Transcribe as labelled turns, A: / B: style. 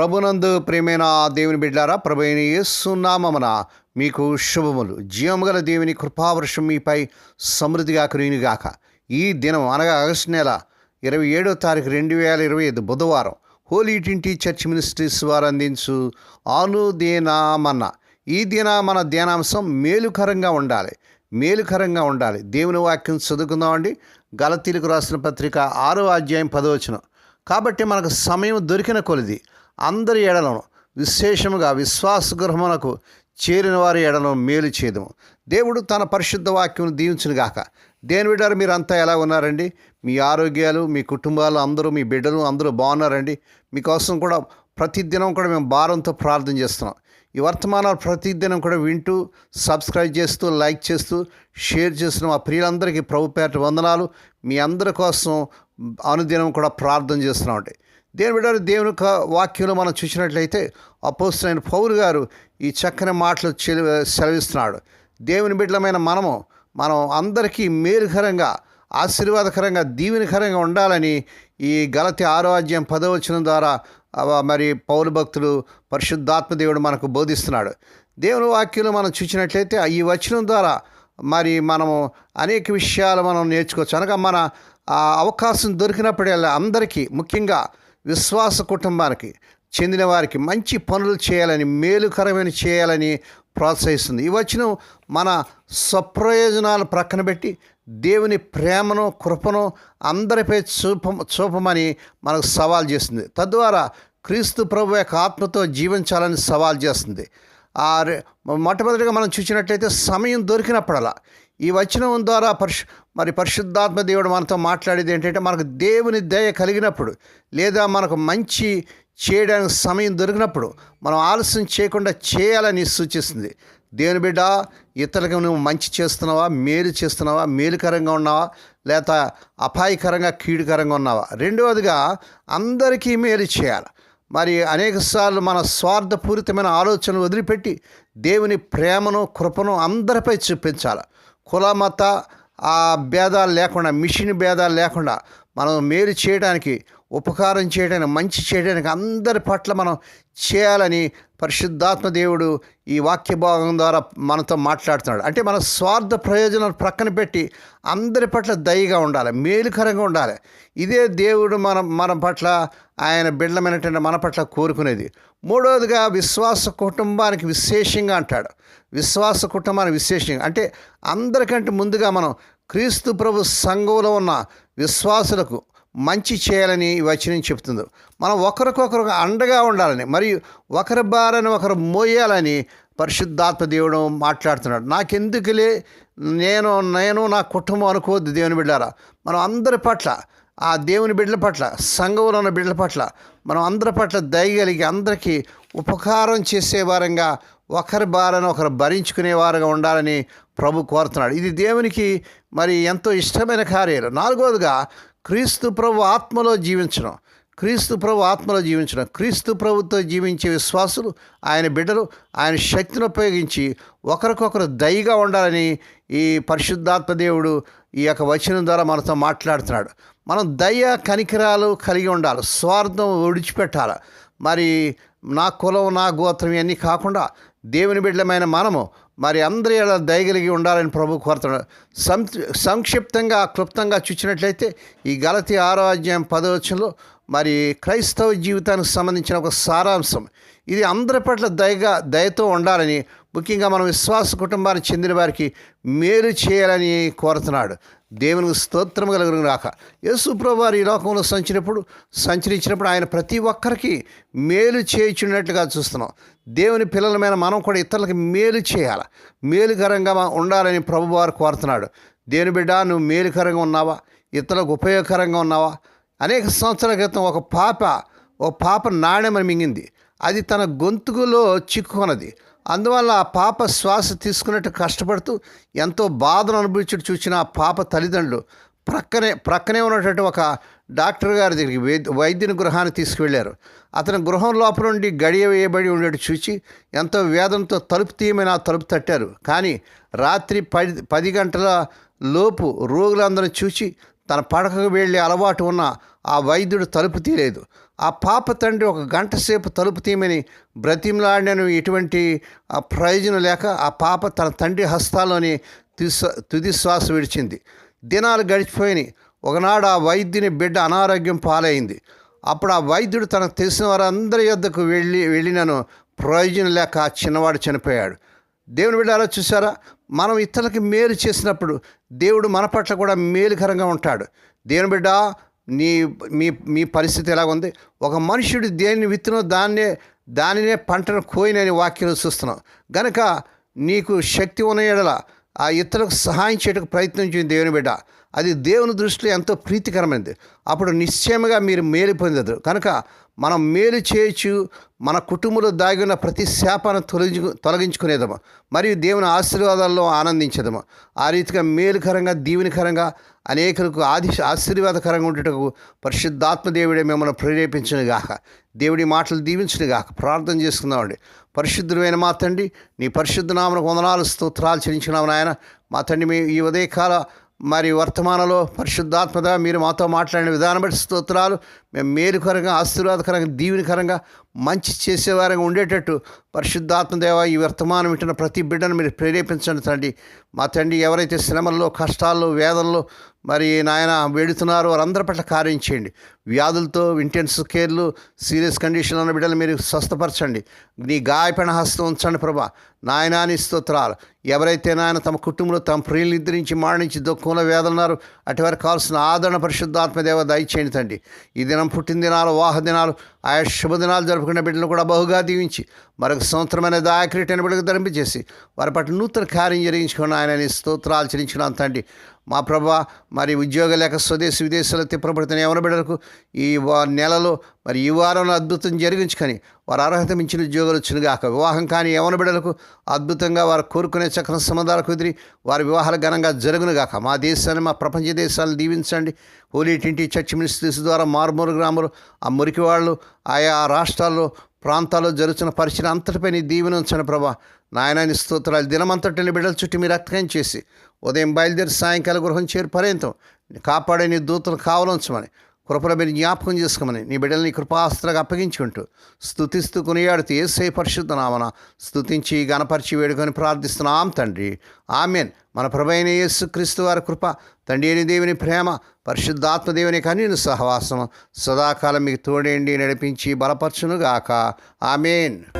A: ప్రభునందు ప్రేమైన దేవుని బిడ్డారా ప్రభు అయిన యేసునామమున మీకు శుభములు. జీవముగల దేవుని కృపావర్షం మీపై సమృద్ధిగా కురియునిగాక ఈ దినం అనగా ఆగస్టు నెల ఇరవై ఏడో తారీఖు రెండు వేల ఇరవై ఐదు బుధవారం హోలీ ట్వంటీ చర్చ్ మినిస్ట్రీస్ వారు అందించు ఆనుదేనామన్న ఈ దిన మన ధ్యానాంశం మేలుకరంగా ఉండాలి. మేలుకరంగా ఉండాలి. దేవుని వాక్యం చదువుకుందామండి గలతీలకు రాసిన పత్రిక ఆరో అధ్యాయం పదవచనం కాబట్టి మనకు సమయం దొరికిన కొలిది. అందరి ఎడలను విశేషముగా విశ్వాస గృహమునకు చేరిన వారి ఎడలను మేలు చేయదము దేవుడు తన పరిశుద్ధ వాక్యం దీవించునుగాక దేని బిడ్డారు మీరు అంతా ఎలా ఉన్నారండి? మీ ఆరోగ్యాలు మీ కుటుంబాలు అందరూ మీ బిడ్డలు అందరూ బాగున్నారండి? మీకోసం కూడా ప్రతిదినం కూడా మేము భారంతో ప్రార్థన చేస్తున్నాం. ఈ వర్తమానాలు ప్రతిదినం కూడా వింటూ సబ్స్క్రైబ్ చేస్తూ లైక్ చేస్తూ షేర్ చేస్తున్న మా ప్రియులందరికీ ప్రభు పేట వందనాలు. మీ అందరి కోసం అనుదినం కూడా ప్రార్థన చేస్తున్నామండి. దేని బిడ్డలు దేవుని యొక్క వాక్యంలో మనం చూసినట్లయితే అపోస్తులైన పౌరు గారు ఈ చక్కని మాటలు సెలవిస్తున్నాడు. దేవుని బిడ్డలమైన మనము మనం అందరికీ మేలుకరంగా ఆశీర్వాదకరంగా దీవెనకరంగా ఉండాలని ఈ గలతి ఆరోగ్యం పదవచనం ద్వారా మరి పౌరు భక్తులు పరిశుద్ధాత్మ దేవుడు మనకు బోధిస్తున్నాడు. దేవుని వాక్యంలో మనం చూసినట్లయితే ఈ వచనం ద్వారా మరి మనము అనేక విషయాలు మనం నేర్చుకోవచ్చు. అనగా మన ఆ అవకాశం దొరికినప్పుడల్లా అందరికీ ముఖ్యంగా విశ్వాస కుటుంబానికి చెందిన వారికి మంచి పనులు చేయాలని మేలుకరమైన చేయాలని ప్రోత్సహిస్తుంది. ఈ వచనం మన స్వప్రయోజనాలు ప్రక్కన పెట్టి దేవుని ప్రేమను కృపను అందరిపై చూప చూపమని మనకు సవాల్ చేస్తుంది. తద్వారా క్రీస్తు ప్రభు యొక్క ఆత్మతో జీవించాలని సవాల్ చేస్తుంది. ఆ మొట్టమొదటిగా మనం చూసినట్లయితే సమయం దొరికినప్పుడలా ఈ వచనం ద్వారా పరిశు మరి పరిశుద్ధాత్మ దేవుడు మనతో మాట్లాడేది ఏంటంటే మనకు దేవుని దయ కలిగినప్పుడు లేదా మనకు మంచి చేయడానికి సమయం దొరికినప్పుడు మనం ఆలస్యం చేయకుండా చేయాలని సూచిస్తుంది. దేవుని బిడ్డ ఇతరులకు నువ్వు మంచి చేస్తున్నావా మేలు చేస్తున్నావా మేలుకరంగా ఉన్నావా లేక అపాయకరంగా కీడుకరంగా ఉన్నావా? రెండవదిగా అందరికీ మేలు చేయాలి. మరి అనేకసార్లు మన స్వార్థపూరితమైన ఆలోచనలు వదిలిపెట్టి దేవుని ప్రేమను కృపను అందరిపై చూపించాలి. కుల మత ఆ భేదాలు లేకుండా మిషన్ భేదాలు లేకుండా మనం మేలు చేయడానికి ఉపకారం చేయడానికి మంచి చేయడానికి అందరి పట్ల మనం చేయాలని పరిశుద్ధాత్మ దేవుడు ఈ వాక్య భాగం ద్వారా మనతో మాట్లాడుతున్నాడు. అంటే మన స్వార్థ ప్రయోజనాలు ప్రక్కన పెట్టి అందరి పట్ల దయగా ఉండాలి మేలుకరంగా ఉండాలి. ఇదే దేవుడు మన మన పట్ల ఆయన బిడ్డమైనటువంటి మన పట్ల కోరుకునేది. మూడవదిగా విశ్వాస కుటుంబానికి విశేషంగా అంటాడు. విశ్వాస కుటుంబాన్ని విశేషంగా అంటే అందరికంటే ముందుగా మనం క్రీస్తు ప్రభు సంఘంలో ఉన్న విశ్వాసులకు మంచి చేయాలని వచనం చెప్తుంది. మనం ఒకరికొకరు అండగా ఉండాలని మరియు ఒకరి బారని ఒకరు మోయాలని పరిశుద్ధాత్మ దేవుడు మాట్లాడుతున్నాడు. నాకెందుకులే నేను నేను నా కుటుంబం అనుకోవద్దు దేవుని బిడ్డారా. మనం అందరి పట్ల ఆ దేవుని బిడ్డల పట్ల సంఘంలో ఉన్న బిడ్డల పట్ల మనం అందరి పట్ల దయగలిగి అందరికీ ఉపకారం చేసే వారంగా ఒకరి బారను ఒకరు భరించుకునేవారుగా ఉండాలని ప్రభు కోరుతున్నాడు. ఇది దేవునికి మరి ఎంతో ఇష్టమైన కార్యాలు నాలుగవదిగా క్రీస్తు ప్రభు ఆత్మలో జీవించడం. క్రీస్తు ప్రభు ఆత్మలో జీవించడం. క్రీస్తు ప్రభుతో జీవించే విశ్వాసులు ఆయన బిడ్డలు ఆయన శక్తిని ఉపయోగించి ఒకరికొకరు దయగా ఉండాలని ఈ పరిశుద్ధాత్మ దేవుడు ఈ యొక్క వచనం ద్వారా మనతో మాట్లాడుతున్నాడు. మనం దయ కనికరాలు కలిగి ఉండాలి. స్వార్థం విడిచిపెట్టాలి. మరి నా కులం నా గోత్రం ఇవన్నీ కాకుండా దేవుని బిడ్డలమైన మనము మరి అందరి దయగలిగి ఉండాలని ప్రభు కోరుతున్నాడు సం సంక్షిప్తంగా క్లుప్తంగా చూసినట్లయితే ఈ గలతి ఆరో అధ్యాయం పదవచనంలో మరి క్రైస్తవ జీవితానికి సంబంధించిన ఒక సారాంశం. ఇది అందరి పట్ల దయగా దయతో ఉండాలని ముఖ్యంగా మనం విశ్వాస కుటుంబానికి చెందిన వారికి మేలు చేయాలని కోరుతున్నాడు. దేవునికి స్తోత్రం కలుగును రాక యేసుప్రభు వారు ఈ లోకంలో సంచినప్పుడు సంచరించినప్పుడు ఆయన ప్రతి ఒక్కరికి మేలు చేయించున్నట్లుగా చూస్తున్నాం. దేవుని పిల్లలమైన మనం కూడా ఇతరులకి మేలు చేయాలి? మేలుకరంగా ఉండాలని ప్రభువారు కోరుతున్నాడు. దేవుని బిడ్డ నువ్వు మేలుకరంగా ఉన్నావా? ఇతరులకు ఉపయోగకరంగా ఉన్నావా? అనేక సంవత్సరాల క్రితం ఒక పాప ఒక పాప నాణ్యమని మింగింది. అది తన గొంతుకులో చిక్కుకున్నది. అందువల్ల ఆ పాప శ్వాస తీసుకున్నట్టు కష్టపడుతూ ఎంతో బాధను అనుభవించుడు చూసిన ఆ పాప తల్లిదండ్రులు ప్రక్కనే ప్రక్కనే ఉన్నటువంటి ఒక డాక్టర్ గారి దగ్గరికి వైద్య వైద్యుని గృహాన్ని తీసుకువెళ్ళారు. అతని గృహం లోపల నుండి గడియ వేయబడి ఉండేట్టు చూసి ఎంతో వేదంతో తలుపు తీయమని ఆ తలుపు తట్టారు. కానీ రాత్రి పది పది గంటల లోపు రోగులందరూ చూసి తన పడకకు వెళ్ళే అలవాటు ఉన్న ఆ వైద్యుడు తలుపు తీయలేదు. ఆ పాప తండ్రి ఒక గంట సేపు తలుపు తీయమని బ్రతిమలాడినను ఎటువంటి ప్రయోజనం లేక ఆ పాప తన తండ్రి హస్తాల్లోని తుది తుది శ్వాస విడిచింది. దినాలు గడిచిపోయినాయి. ఒకనాడు ఆ వైద్యుని బిడ్డ అనారోగ్యం పాలైంది. అప్పుడు ఆ వైద్యుడు తనకు తెలిసిన వారందరి యొద్దకు వెళ్ళి వెళ్ళినను ప్రయోజనం లేక ఆ చిన్నవాడు చనిపోయాడు. దేవుని బిడ్డ చూసారా మనం ఇతరులకి మేలు చేసినప్పుడు దేవుడు మన పట్ల కూడా మేలుకరంగా ఉంటాడు. దేవుని బిడ్డ నీ మీ మీ పరిస్థితి ఎలా ఉంది? ఒక మనుషుడు దేన్ని విత్తునో దాన్నే దానినే పంటను కోయినని వాక్యం చూస్తున్నాం. గనక నీకు శక్తి ఉన్న ఎడల ఆ ఇతరులకు సహాయం చేయడానికి ప్రయత్నించింది దేవుని బిడ్డ. అది దేవుని దృష్టిలో ఎంతో ప్రీతికరమైనది. అప్పుడు నిశ్చయముగా మీరు మేలు పొందదు కనుక మనం మేలు చేయొచ్చు మన కుటుంబంలో దాగి ఉన్న ప్రతి శాపాన్ని తొలగించు తొలగించుకునేదము. మరియు దేవుని ఆశీర్వాదాల్లో ఆనందించదము. ఆ రీతిగా మేలుకరంగా దీవెనికరంగా అనేకులకు ఆది ఆశీర్వాదకరంగా ఉండేటకు పరిశుద్ధాత్మ దేవుడే మిమ్మల్ని ప్రేరేపించను గాక దేవుడి మాటలు దీవించను గాక ప్రార్థన చేసుకుందామండి. పరిశుద్ధుడైన మా తండ్రి నీ పరిశుద్ధ నామను వందనాలు స్తోత్రాలు చెల్లించినాము నాయన. మా తండ్రి మీ ఈ ఉదయకాల మరి వర్తమానంలో పరిశుద్ధాత్మద మీరు మాతో మాట్లాడిన విధానం బట్టి స్తోత్రాలు. మేము మేలుకరంగా ఆశీర్వాదకరంగా దీవెనకరంగా మంచి చేసేవారంగా ఉండేటట్టు పరిశుద్ధాత్మదేవ ఈ వర్తమానం వింటున్న ప్రతి బిడ్డను మీరు ప్రేరేపించండి తండ్రి. మా తండ్రి ఎవరైతే శ్రమల్లో కష్టాల్లో వేదనలో మరి నాయన వేడుతున్నారో వారందరి పట్ల కార్యం చేయండి. వ్యాధులతో ఇంటెన్స్ కేర్లు సీరియస్ కండిషన్లో ఉన్న బిడ్డలు మీరు స్వస్థపరచండి. నీ గాయపడిన హస్తం ఉంచండి ప్రభా. నాయనాని స్తోత్రాలు. ఎవరైతే నాయన తమ కుటుంబంలో తమ ప్రియులు నిద్రించి మాణించి దుఃఖంలో వేదన్నారు అటువారికి కావాల్సిన ఆదరణ పరిశుద్ధాత్మదేవ దయచేయండి తండ్రి. ఈ దినం పుట్టిన దినాలు వాహ దినాలు ఆయా శుభదినాలు జరుపుకునే బిడ్డలు కూడా బహుగా దీవించి మరొక సంవత్సరమైన దాయక్రీటైన బిడ్డకు ధరింపజేసి వారి పట్ల నూతన కార్యం జరిగించుకున్న ఆయన స్తోత్రాలు చెల్లించుకున్నాను తండ్రి మా ప్రభా మరి ఉద్యోగ లేక స్వదేశీ విదేశాల్లో తిప్పబడుతున్న ఎవరి బిడ్డలకు ఈ నెలలో మరి ఈ వారంలో అద్భుతం జరిగించుకొని వారు అర్హత మించిన ఉద్యోగాలు వచ్చినగాక వివాహం కాని యవన బిడ్డలకు అద్భుతంగా వారు కోరుకునే చక్ర సంబంధాలు కుదిరి వారి వివాహాలు ఘనంగా జరుగును గాక. మా దేశాన్ని మా ప్రపంచ దేశాలను దీవించండి. హోలీ టింటి చర్చ్ మినిస్ట్రీస్ ద్వారా మారుమూరు గ్రామాలు ఆ మురికి వాళ్ళు ఆయా రాష్ట్రాల్లో ప్రాంతాల్లో జరుగుతున్న పరిచయం అంతటిపై నీ దీవెన ఉంచండి ప్రభా. నాయనాని స్తోత్రాలు దినమంతటి బిడ్డల చుట్టూ మీరు రక్తం చేసి ఉదయం బయలుదేరి సాయంకాలం గృహం చేరు పర్యంతం. కాపాడే నీ దూతలు కావలంచమని కృపలో మీరు జ్ఞాపకం చేసుకోమని నీ బిడ్డల్ని కృపాస్త్రగా అప్పగించుకుంటూ స్థుతిస్తూ కొనియాడుతూ ఏసే పరిశుద్ధ నామన స్థుతించి గణపరిచి వేడుకొని ప్రార్థిస్తున్నాం తండ్రి. ఆమెన్. మన ప్రభైన యేసు క్రీస్తు వారి కృప తండ్రి అని దేవుని ప్రేమ పరిశుద్ధాత్మదేవుని కనీను సహవాసం సదాకాలం మీకు తోడేండి నడిపించి బలపరచునుగాక. ఆమెన్.